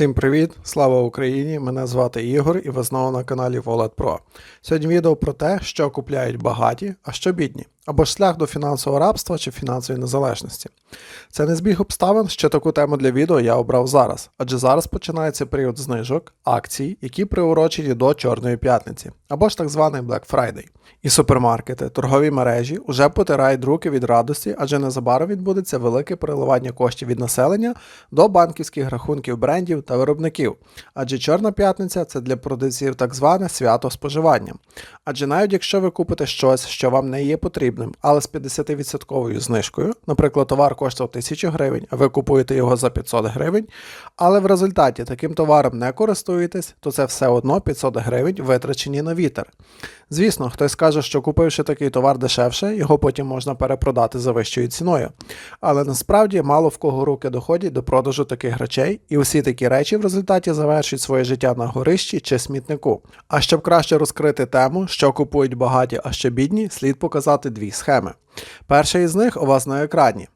Всім привіт! Слава Україні! Мене звати Ігор і ви знову на каналі Wallet Pro. Сьогодні відео про те, що купляють багаті, а що бідні, або ж шлях до фінансового рабства чи фінансової незалежності. Це не збіг обставин, що таку тему для відео я обрав зараз, адже зараз починається період знижок, акцій, які приурочені до Чорної п'ятниці, або ж так званий Black Friday. І супермаркети, торгові мережі уже потирають руки від радості, адже незабаром відбудеться велике переливання коштів від населення до банківських рахунків брендів та виробників. Адже Чорна п'ятниця це для продавців так зване свято споживання. Адже навіть якщо ви купите щось, що вам не є потрібним, але з 50% знижкою, наприклад, товар коштував 1000 гривень, а ви купуєте його за 500 гривень, але в результаті таким товаром не користуєтесь, то це все одно 500 гривень витрачені на вітер. Звісно, хтось скаже, що купивши такий товар дешевше, його потім можна перепродати за вищою ціною. Але насправді мало в кого руки доходять до продажу таких речей, і усі такі речі в результаті завершують своє життя на горищі чи смітнику. А щоб краще розкрити тему, що купують багаті, а що бідні, слід показати дві схеми. Перша із них у вас на екрані.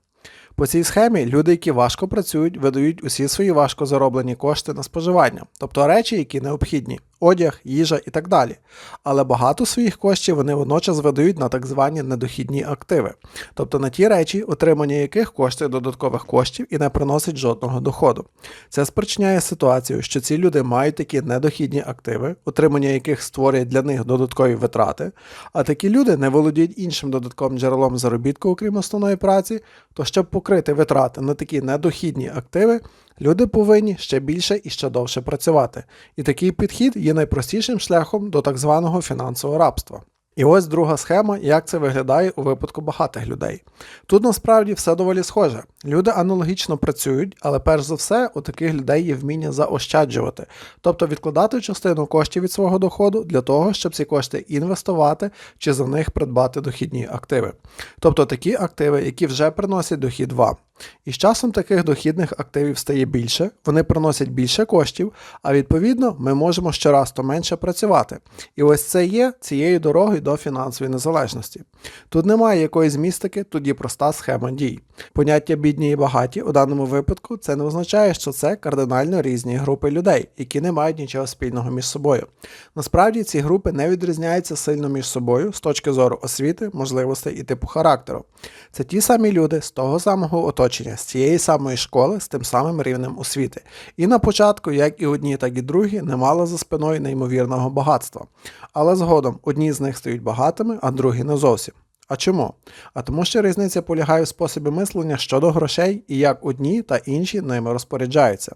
По цій схемі люди, які важко працюють, видають усі свої важко зароблені кошти на споживання, тобто речі, які необхідні одяг, їжа і так далі. Але багато своїх коштів вони водночас видають на так звані недохідні активи, тобто на ті речі, отримання яких коштує додаткових коштів і не приносить жодного доходу. Це спричиняє ситуацію, що ці люди мають такі недохідні активи, отримання яких створює для них додаткові витрати, а такі люди не володіють іншим додатковим джерелом заробітку, окрім основної праці, то щоб покрити витрати на такі недохідні активи, люди повинні ще більше і ще довше працювати. І такий підхід є найпростішим шляхом до так званого фінансового рабства. І ось друга схема, як це виглядає у випадку багатих людей. Тут насправді все доволі схоже. Люди аналогічно працюють, але перш за все у таких людей є вміння заощаджувати, тобто відкладати частину коштів від свого доходу для того, щоб ці кошти інвестувати чи за них придбати дохідні активи. Тобто такі активи, які вже приносять дохід вам. І з часом таких дохідних активів стає більше, вони приносять більше коштів, а відповідно ми можемо щораз то менше працювати. І ось це є цією дорогою до фінансової незалежності. Тут немає якоїсь містики, тут є проста схема дій. Поняття бідні і багаті у даному випадку це не означає, що це кардинально різні групи людей, які не мають нічого спільного між собою. Насправді ці групи не відрізняються сильно між собою з точки зору освіти, можливостей і типу характеру. Це ті самі люди з того самого оточення, з цієї самої школи, з тим самим рівнем освіти. І на початку, як і одні, так і другі, не мали за спиною неймовірного багатства. Але згодом одні з них стають багатими, а другі не зовсім. А чому? А тому що різниця полягає в способі мислення щодо грошей і як одні та інші ними розпоряджаються.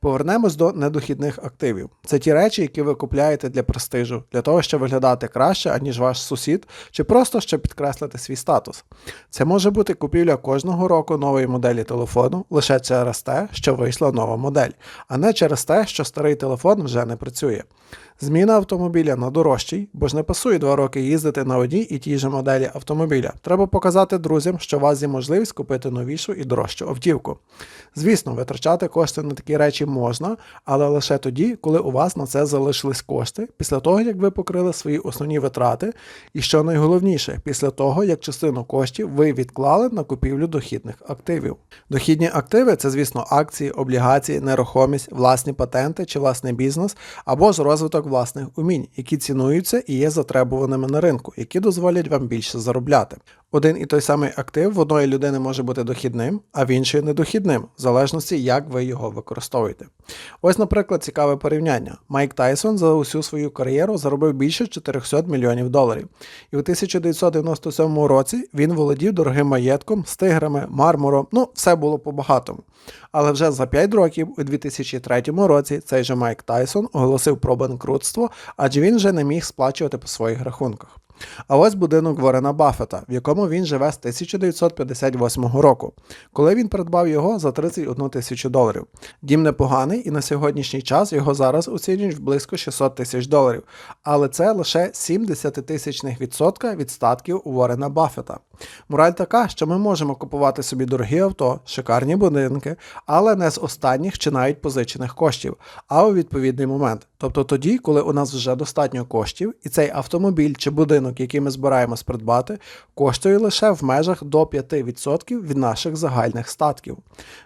Повернемось до недохідних активів. Це ті речі, які ви купляєте для престижу, для того, щоб виглядати краще, аніж ваш сусід, чи просто щоб підкреслити свій статус. Це може бути купівля кожного року нової моделі телефону лише через те, що вийшла нова модель, а не через те, що старий телефон вже не працює. Зміна автомобіля на дорожчий, бо ж не пасує два роки їздити на одній і тій же моделі автомобіля. Треба показати друзям, що у вас є можливість купити новішу і дорожчу автівку. Звісно, витрачати кошти на такі речі можна, але лише тоді, коли у вас на це залишились кошти, після того, як ви покрили свої основні витрати, і що найголовніше, після того, як частину коштів ви відклали на купівлю дохідних активів. Дохідні активи це, звісно, акції, облігації, нерухомість, власні патенти чи власний бізнес, або ж розвиток власних умінь, які цінуються і є затребуваними на ринку, які дозволять вам більше заробляти. Один і той самий актив в одної людини може бути дохідним, а в іншої недохідним, в залежності, як ви його використовуєте. Ось, наприклад, цікаве порівняння. Майк Тайсон за усю свою кар'єру заробив більше 400 мільйонів доларів. І у 1997 році він володів дорогим маєтком з тиграми, мармуром, ну, все було по-багатому. Але вже за 5 років, у 2003 році, цей же Майк Тайсон оголосив про банкрутство, адже він вже не міг сплачувати по своїх рахунках. А ось будинок Ворена Баффета, в якому він живе з 1958 року, коли він придбав його за 31 тисячу доларів. Дім непоганий, і на сьогоднішній час його зараз оцінюють в близько 600 тисяч доларів. Але це лише 70 тисячних відсотка від статків у Ворена Баффета. Мораль така, що ми можемо купувати собі дорогі авто, шикарні будинки, але не з останніх чи навіть позичених коштів, а у відповідний момент. Тобто тоді, коли у нас вже достатньо коштів, і цей автомобіль чи будинок будинок, який ми збираємось придбати, коштує лише в межах до 5% від наших загальних статків.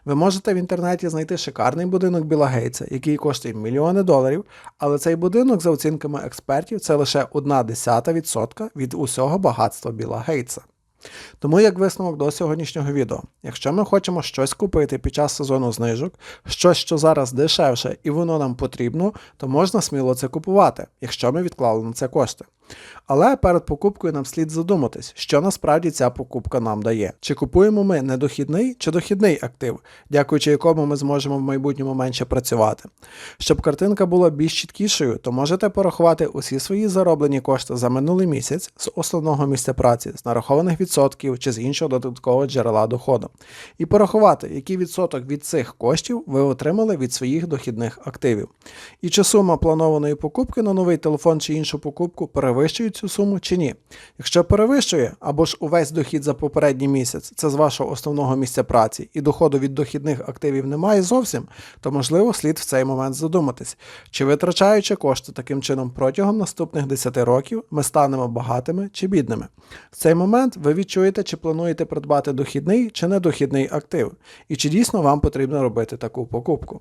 Ви можете в інтернеті знайти шикарний будинок Біла Гейтса, який коштує мільйони доларів, але цей будинок, за оцінками експертів, це лише одна десята відсотка від усього багатства Біла Гейтса. Тому як висновок до сьогоднішнього відео, якщо ми хочемо щось купити під час сезону знижок, щось, що зараз дешевше і воно нам потрібно, то можна сміло це купувати, якщо ми відклали на це кошти. Але перед покупкою нам слід задуматись, що насправді ця покупка нам дає. Чи купуємо ми недохідний чи дохідний актив, дякуючи якому ми зможемо в майбутньому менше працювати. Щоб картинка була більш чіткішою, то можете порахувати усі свої зароблені кошти за минулий місяць з основного місця праці, з нарахованих відсотків чи з іншого додаткового джерела доходу, і порахувати, який відсоток від цих коштів ви отримали від своїх дохідних активів. І чи сума планованої покупки на новий телефон чи іншу покупку перевищує цю суму чи ні. Якщо перевищує, або ж увесь дохід за попередній місяць це з вашого основного місця праці, і доходу від дохідних активів немає зовсім, то можливо слід в цей момент задуматись, чи витрачаючи кошти таким чином протягом наступних 10 років, ми станемо багатими чи бідними. В цей момент ви відчуєте, чи плануєте придбати дохідний чи недохідний актив, і чи дійсно вам потрібно робити таку покупку.